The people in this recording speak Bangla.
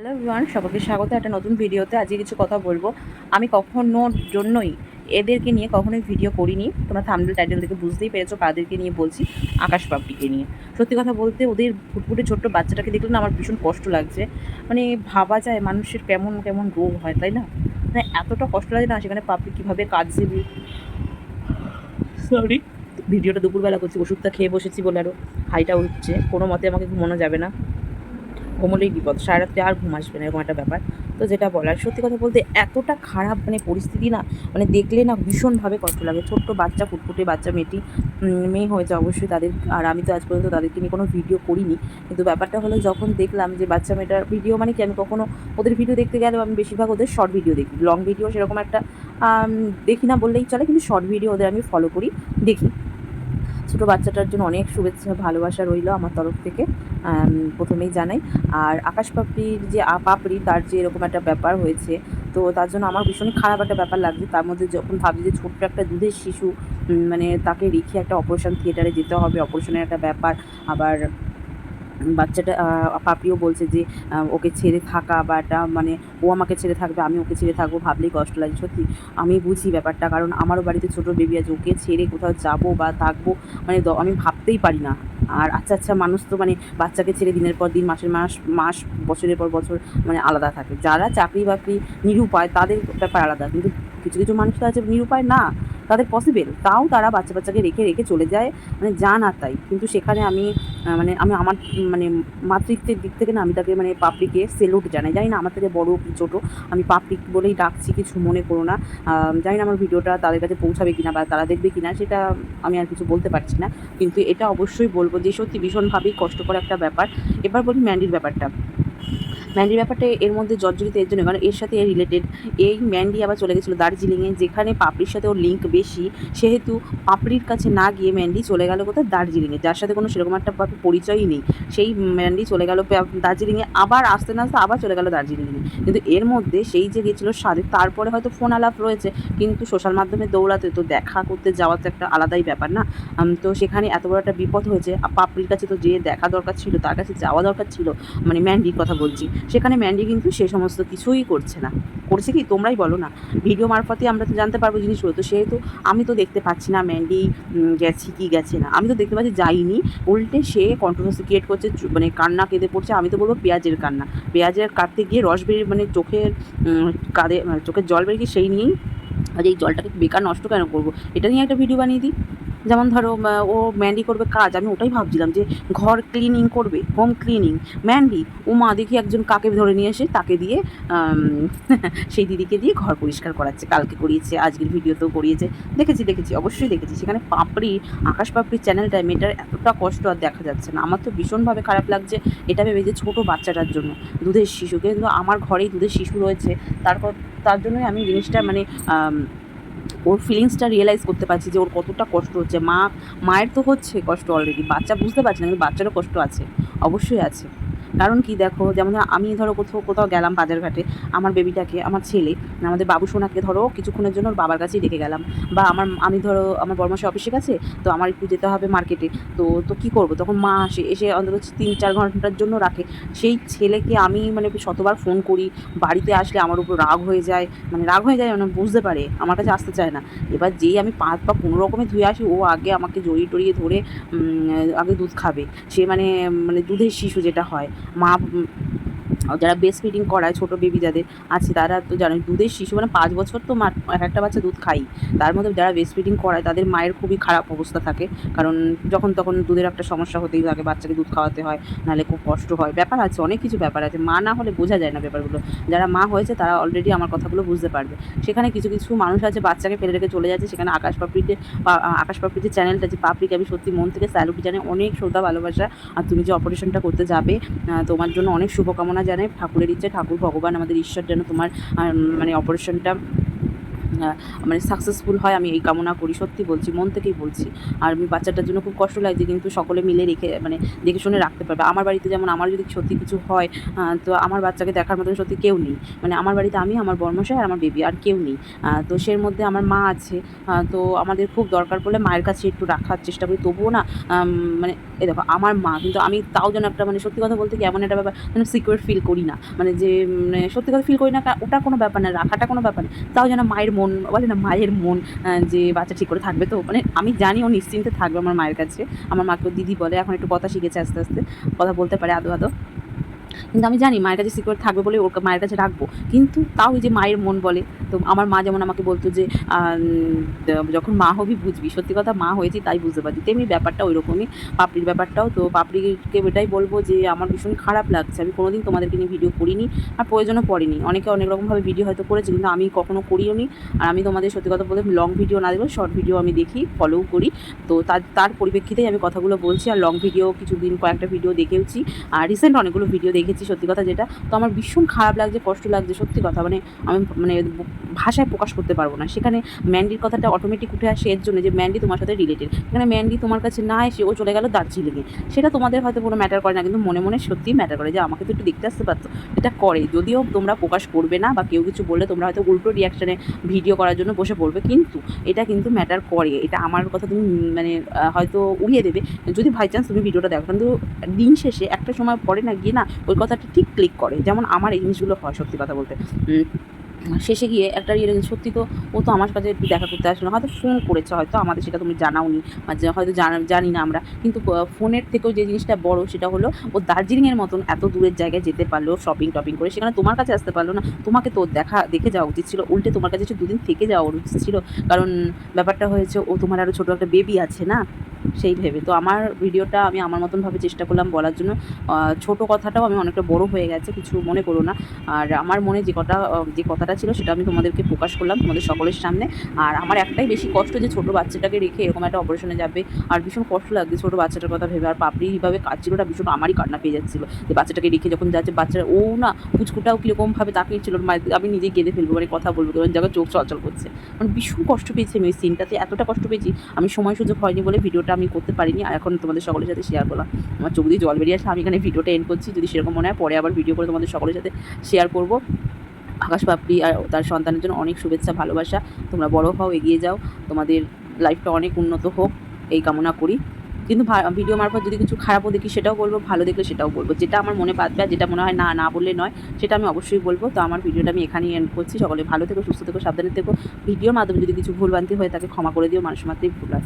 হ্যালো এভরিওয়ান সকলকে স্বাগত। একটা নতুন ভিডিওতে আজকে কিছু কথা বলব। আমি কখনোর জন্যই এদেরকে নিয়ে কখনোই ভিডিও করিনি। তোমরা থামডেল টাইটেল থেকে বুঝতেই পেরেছ কাদেরকে নিয়ে বলছি আকাশ পাপড়িকে নিয়ে। সত্যি কথা বলতে ওদের ফুটফুটে ছোট্ট বাচ্চাটাকে দেখলে না আমার ভীষণ কষ্ট লাগছে। মানে ভাবা যায় মানুষের কেমন কেমন রোগ হয় তাই না? মানে এতটা কষ্ট লাগে না সেখানে পাপড়ি কীভাবে কাজ দেবে? সরি ভিডিওটা দুপুরবেলা করছি ওষুধটা খেয়ে বসেছি বলে আরও হাইটা উঠছে। কোনো মতে আমাকে ঘুমানো যাবে না। ঘুমোলেই বিপদ। সারা রাত্রে আর ঘুম আসবে না, এরকম একটা ব্যাপার। তো যেটা বলার, সত্যি কথা বলতে এতটা খারাপ মানে পরিস্থিতি না মানে দেখলে না ভীষণভাবে কষ্ট লাগে। ছোট্ট বাচ্চা, ফুটফুটে বাচ্চা, মেয়েটি মেয়ে হয়েছে অবশ্যই তাদের, আর আমি তো আজ পর্যন্ত তাদেরকে নিয়ে কোনো ভিডিও করিনি। কিন্তু ব্যাপারটা হলো যখন দেখলাম যে বাচ্চা মেয়েটার ভিডিও মানে কি, আমি কখনো ওদের ভিডিও দেখতে গেলেও আমি বেশিরভাগ ওদের শর্ট ভিডিও দেখি। লং ভিডিও সেরকম একটা দেখি না বললেই চলে, কিন্তু শর্ট ভিডিও ওদের আমি ফলো করি, দেখি। ছোটো বাচ্চাটার জন্য অনেক শুভেচ্ছা ভালোবাসা রইল আমার তরফ থেকে প্রথমেই জানাই। আর আকাশ পাপড়ির যে পাপড়ি, তার যে এরকম একটা ব্যাপার হয়েছে, তো তার জন্য আমার ভীষণই খারাপ একটা ব্যাপার লাগছে। তার মধ্যে যখন ভাবছি যে ছোট্ট একটা দুধের শিশু মানে তাকে রেখে একটা অপারেশন থিয়েটারে যেতে হবে অপারেশনের একটা ব্যাপার, আবার বাচ্চাটা পাপিও বলছে যে ওকে ছেড়ে থাকা বা একটা মানে ও আমাকে ছেড়ে থাকবে, আমি ওকে ছেড়ে থাকব, ভাবলেই কষ্ট লাগে। সত্যি, আমি বুঝি ব্যাপারটা, কারণ আমারও বাড়িতে ছোটো বেবি আছে, ওকে ছেড়ে কোথাও যাব বা থাকব মানে আমি ভাবতেই পারি না। আর আচ্ছা আচ্ছা মানুষ তো মানে বাচ্চাকে ছেড়ে দিনের পর দিন, মাসের মাস মাস, বছরের পর বছর মানে আলাদা থাকে। যারা চাকরি বাকরি নিরুপায়, তাদের ব্যাপার আলাদা। কিন্তু কিছু কিছু মানুষ তো আছে নিরুপায় না। তাদের পসিবল তাও তারা বাচ্চা বাচ্চাকে রেখে রেখে চলে যায় মানে যান আর তাই। কিন্তু সেখানে আমি মানে আমি আমার মানে মাতৃত্বের দিক থেকে না আমি তাকে মানে পাপড়িকে সেলুট জানাই। জানি না আমার থেকে বড় কি ছোটো, আমি পাপড়ি বলেই ডাকছি, কিছু মনে করো না। জানি না আমার ভিডিওটা তাদের কাছে পৌঁছাবে কিনা বা তারা দেখবে কিনা, সেটা আমি আর কিছু বলতে পারছি না। কিন্তু এটা অবশ্যই বলব যে সত্যি ভীষণভাবেই কষ্টকর একটা ব্যাপার। এবার বলি ম্যান্ডির ব্যাপারটা। ম্যান্ডির ব্যাপারটা এর মধ্যে জর্জরিত এর জন্য, কারণ এর সাথে রিলেটেড এই ম্যান্ডি আবার চলে গেছিল দার্জিলিংয়ে যেখানে পাপড়ির সাথে ওর লিঙ্ক বেশি। সেহেতু পাপড়ির কাছে না গিয়ে ম্যান্ডি চলে গেল কোথায়? দার্জিলিংয়ে যার সাথে কোনো সেরকম একটা পরিচয়ই নেই। সেই ম্যান্ডি চলে গেল দার্জিলিংয়ে আবার আসতে না আসতে আবার চলে গেল দার্জিলিংয়ে কিন্তু এর মধ্যে সেই যে গেছিল সাথে তারপরে হয়তো ফোন আলাপ রয়েছে, কিন্তু সোশ্যাল মাধ্যমে দৌড়াতে, তো দেখা করতে যাওয়া তো একটা আলাদাই ব্যাপার না? তো সেখানে এত বড় একটা বিপদ হয়েছে পাপড়ির কাছে তো যে দেখা দরকার ছিল, তার কাছে যাওয়া দরকার ছিল মানে ম্যান্ডির কথা বলছি। সেখানে ম্যান্ডি কিন্তু সে সমস্ত কিছুই করছে না। করছে কি? তোমরাই বলো না। ভিডিও মারফতে আমরা তো জানতে পারব জিনিসগুলো। তো সেহেতু আমি তো দেখতে পাচ্ছি না ম্যান্ডি গেছি কি গেছে না। আমি তো দেখতে পাচ্ছি যাইনি উল্টে সে কন্ট্রোভার্সি ক্রিয়েট করছে মানে কান্না কেঁদে পড়ছে। আমি তো বলব পেঁয়াজের কান্না। পেঁয়াজের কাটতে গিয়ে রস বেরিয়ে মানে চোখের কাঁদে মানে চোখের জল বেরিয়ে সেই নিয়েই আর এই জলটাকে বেকার নষ্ট কেন করব? এটা নিয়ে একটা ভিডিও বানিয়ে দিই। যেমন ধরো ও ম্যান্ডি করবে কাজ, আমি ওটাই ভাবছিলাম যে ঘর ক্লিনিং করবে হোম ক্লিনিং ম্যান্ডি ও মা দেখি একজন কাকে ধরে নিয়ে এসে তাকে দিয়ে সেই দিদিকে দিয়ে ঘর পরিষ্কার করাচ্ছে, কালকে করিয়েছে, আজকের ভিডিওতেও করিয়েছে, দেখেছি দেখেছি, অবশ্যই দেখেছি, সেখানে পাপড়ি, আকাশ পাপড়ির চ্যানেলটায় মেয়েটার এতটা কষ্ট আর দেখা যাচ্ছে না, আমার তো ভীষণভাবে খারাপ লাগছে, এটা ভেবে যে ছোটো বাচ্চাটার জন্য, দুধের শিশু কিন্তু আমার ঘরেই দুধের শিশু রয়েছে, তারপর, তার জন্যই আমি জিনিসটা মানে ওর ফিলিংসটা রিয়েলাইজ করতে পারছি যে ওর কতটা কষ্ট হচ্ছে। মা, মায়ের তো হচ্ছে কষ্ট অলরেডি বাচ্চা বুঝতে পারছে না, কিন্তু বাচ্চারও কষ্ট আছে। অবশ্যই আছে। কারণ কি দেখো, যেমন আমি ধরো কোথাও কোথাও গেলাম বাজারঘাটে আমার বেবিটাকে, আমার ছেলে, আমাদের বাবু সোনাকে ধরো কিছুক্ষণের জন্য বাবার কাছেই রেখে গেলাম। বা আমার, আমি ধরো আমার বর্মাসে অফিসে গেছে তো আমার একটু যেতে হবে মার্কেটে, তো তো কী করব? তখন মা আসে, এসে অন্তত তিন চার ঘণ্টার জন্য রাখে। সেই ছেলেকে আমি মানে শতবার ফোন করি, বাড়িতে আসলে আমার উপর রাগ হয়ে যায় মানে রাগ হয়ে যায় মানে বুঝতে পারে, আমার কাছে আসতে চায় না। এবার যেই আমি পাঁচ বা কোনো রকমে ধুয়ে আসি, ও আগে আমাকে জড়িয়ে টড়িয়ে ধরে আগে দুধ খাবে। সে মানে মানে দুধের শিশু যেটা হয় মা উম, যারা বেস্ট ফিডিং করায় ছোটো বেবি যাদের আছে, তারা তো জানেন দুধের শিশু মানে পাঁচ বছর তো এক একটা বাচ্চা দুধ খাই তার মধ্যে যারা বেস্ট ফিডিং করায়, তাদের মায়ের খুবই খারাপ অবস্থা থাকে। কারণ যখন তখন দুধের একটা সমস্যা হতেই থাকে, বাচ্চাকে দুধ খাওয়াতে হয়, নাহলে খুব কষ্ট হয়। ব্যাপার আছে, অনেক কিছু ব্যাপার আছে। মা না হলে বোঝা যায় না ব্যাপারগুলো। যারা মা হয়েছে, তারা অলরেডি আমার কথাগুলো বুঝতে পারবে। সেখানে কিছু কিছু মানুষ আছে, বাচ্চাকে ফেলে রেখে চলে যাচ্ছে। সেখানে আকাশ পাপড়িতে আকাশ পাপড়িতে চ্যানেলটা যে পাপড়িকে আমি সত্যি মন থেকে স্যালুট জানাই। অনেক শ্রদ্ধা, ভালোবাসা। আর তুমি যে অপারেশনটা করতে যাবে তোমার জন্য অনেক শুভকামনা। জানাই ঠাকুরের ইচ্ছে ঠাকুর ভগবান আমাদের ঈশ্বর যেন তোমার মানে অপারেশনটা মানে সাকসেসফুল হয়, আমি এই কামনা করি, সত্যি বলছি, মন থেকেই বলছি। আর আমি বাচ্চাটার জন্য খুব কষ্ট লাগছে, কিন্তু সকলে মিলে রেখে মানে দেখে শুনে রাখতে পারবে। আমার বাড়িতে যেমন আমার যদি সত্যি কিছু হয় তো আমার বাচ্চাকে দেখার মতন সত্যি কেউ নেই। মানে আমার বাড়িতে আমি, আমার বর্মশাই আর আমার বেবি আর কেউ নেই। তো সের মধ্যে আমার মা আছে তো আমাদের খুব দরকার পড়লে মায়ের কাছে একটু রাখার চেষ্টা করি। তবুও না মানে এ দেখো, আমার মা, কিন্তু আমি তাও যেন একটা মানে সত্যি কথা বলতে কি এমন একটা ব্যাপার, যেন সিকিউর ফিল করি না। মানে যে মানে সত্যি কথা ফিল করি না ওটা কোনো ব্যাপার না, রাখাটা কোনো ব্যাপার না। তাও যেন মায়ের মন বলে না মায়ের মন যে বাচ্চা ঠিক করে থাকবে তো মানে আমি জানি ও নিশ্চিন্তে থাকবে আমার মায়ের কাছে। আমার মাকেও দিদি বলে, এখন একটু কথা শিখেছে আস্তে আস্তে। কথা বলতে পারে আদো আদো। কিন্তু আমি জানি মায়ের কাছে সিকিউর থাকবে বলে ওর মায়ের কাছে রাখব। কিন্তু তাও ওই যে মায়ের মন বলে। তো আমার মা যেমন আমাকে বলতো যে যখন মা হবি বুঝবি। সত্যি কথা মা হয়েছি তাই বুঝতে পারছি। তেমনি ব্যাপারটা ওই রকমই পাপড়ির ব্যাপারটাও তো পাপড়িকে এটাই বলব যে, আমার ভীষণ খারাপ লাগছে। আমি কোনোদিন তোমাদেরকে নিয়ে ভিডিও করিনি আর প্রয়োজনও পড়েনি। অনেকে অনেক রকমভাবে ভিডিও হয়তো করেছে, কিন্তু আমি কখনো করিও নি। আর আমি তোমাদের সত্যি কথা বলতে লং ভিডিও না দেখলেও শর্ট ভিডিও আমি দেখি ফলোও করি। তো তার তার পরিপ্রেক্ষিতেই আমি কথাগুলো বলছি আর লং ভিডিও কিছুদিন কয়েকটা ভিডিও দেখেওছি। আর রিসেন্ট অনেকগুলো ভিডিও দেখেছি সত্যি কথা যেটা। তো আমার ভীষণ খারাপ লাগছে, কষ্ট লাগছে সত্যি কথা। মানে আমি মানে ভাষায় প্রকাশ করতে পারব না। সেখানে ম্যান্ডির কথাটা অটোমেটিক উঠে আসে, এর জন্য যে ম্যান্ডি তোমার সাথে রিলেটেড এখানে ম্যান্ডি তোমার কাছে না এসে ও চলে গেল দার্জিলিংয়ে। সেটা তোমাদের হয়তো কোনো ম্যাটার করে না, কিন্তু মনে মনে সত্যিই ম্যাটার করে যে আমাকে তো একটু দেখতে আসতে পারতো। এটা করে, যদিও তোমরা প্রকাশ করবে না বা কেউ কিছু বললে তোমরা হয়তো উল্টো রিয়াকশানে ভিডিও করার জন্য বসে পড়বে, কিন্তু এটা কিন্তু ম্যাটার করে। এটা আমার কথা তুমি মানে হয়তো উড়িয়ে দেবে। যদি বাই চান্স তুমি ভিডিওটা দেখো, কিন্তু দিন শেষে একটা সময় পরে না গিয়ে না ওই কথাটা ঠিক ক্লিক করে। যেমন আমার এই জিনিসগুলো হয় সত্যি কথা বলতে। শেষে গিয়ে একটা ইয়ে সত্যি তো ও তো আমার কাছে একটু দেখা করতে আসলো হয়তো ফোন করেছে হয়তো আমাদের, সেটা তুমি জানাওনি হয়তো জানা না আমরা, কিন্তু ফোনের থেকেও যে জিনিসটা বড় সেটা হলো ও দার্জিলিংয়ের মতন এত দূরের জায়গায় যেতে পারল শপিং টপিং করে, সেখানে তোমার কাছে আসতে পারল না, তোমাকে তো দেখা, দেখে যাওয়া উচিত ছিল, উল্টে তোমার কাছে দুদিন থেকে যাওয়া উচিত ছিল, কারণ ব্যাপারটা হয়েছে ও তোমার আরও ছোটো একটা বেবি আছে না সেই ভেবে। তো আমার ভিডিওটা আমি আমার মতনভাবে চেষ্টা করলাম বলার জন্য। ছোট কথাটাও আমি অনেকটা বড় হয়ে গেছে, কিছু মনে করো না। আর আমার মনে যে কথা যে কথাটা ছিল সেটা আমি তোমাদেরকে প্রকাশ করলাম তোমাদের সকলের সামনে। আর আমার একটাই বেশি কষ্ট যে ছোটো বাচ্চাটাকে রেখে এরকম একটা অপারেশনে যাবে। আর ভীষণ কষ্ট লাগছে ছোটো বাচ্চাটার কথা ভেবে। আর পাপড়ি এইভাবে ভীষণ আমারই কান্না পেয়ে যাচ্ছিল। যে বাচ্চাটাকে রেখে যখন যাচ্ছে বাচ্চারা, ও না পুচকুটাও কীরকমভাবে তাকিয়েছিল আমি নিজেই গেঁদে ফেলব মানে কথা বলব কারণ জায়গায় চোখ চলচল করছে। মানে ভীষণ কষ্ট পেয়েছি আমি ওই সিনটাতে এতটা কষ্ট পেয়েছি। আমি সময় সুযোগ হয়নি বলে ভিডিওটা আমি করতে পারিনি, আর এখন তোমাদের সকলের সাথে শেয়ার করলাম। আমার চোখ দিয়ে জল বেরিয়ে আসলে আমি এখানে ভিডিওটা এন্ড করছি, যদি সেরকম মনে হয় পরে আবার ভিডিও করে তোমাদের সকলের সাথে শেয়ার করব। আকাশ পাপড়ি আর তার সন্তানের জন্য অনেক শুভেচ্ছা, ভালোবাসা। তোমরা বড় হও, এগিয়ে যাও। তোমাদের লাইফটা অনেক উন্নত হোক, এই কামনা করি। কিন্তু ভিডিও মারফত যদি কিছু খারাপও দেখি, সেটাও বলব ভালো দেখলে সেটাও বলব যেটা আমার মনে বাঁধবে যেটা মনে হয় না না বললে নয়, সেটা আমি অবশ্যই বলব। তো আমার ভিডিওটা আমি এখানেই এন্ড করছি। সকলে ভালো থেকো, সুস্থ থেকো, সাবধানে থেকো। ভিডিওর মাধ্যমে যদি কিছু ভুলভ্রান্তি হয়ে থাকে, ক্ষমা করে দিও। মানুষ মাত্রই ভুল হয়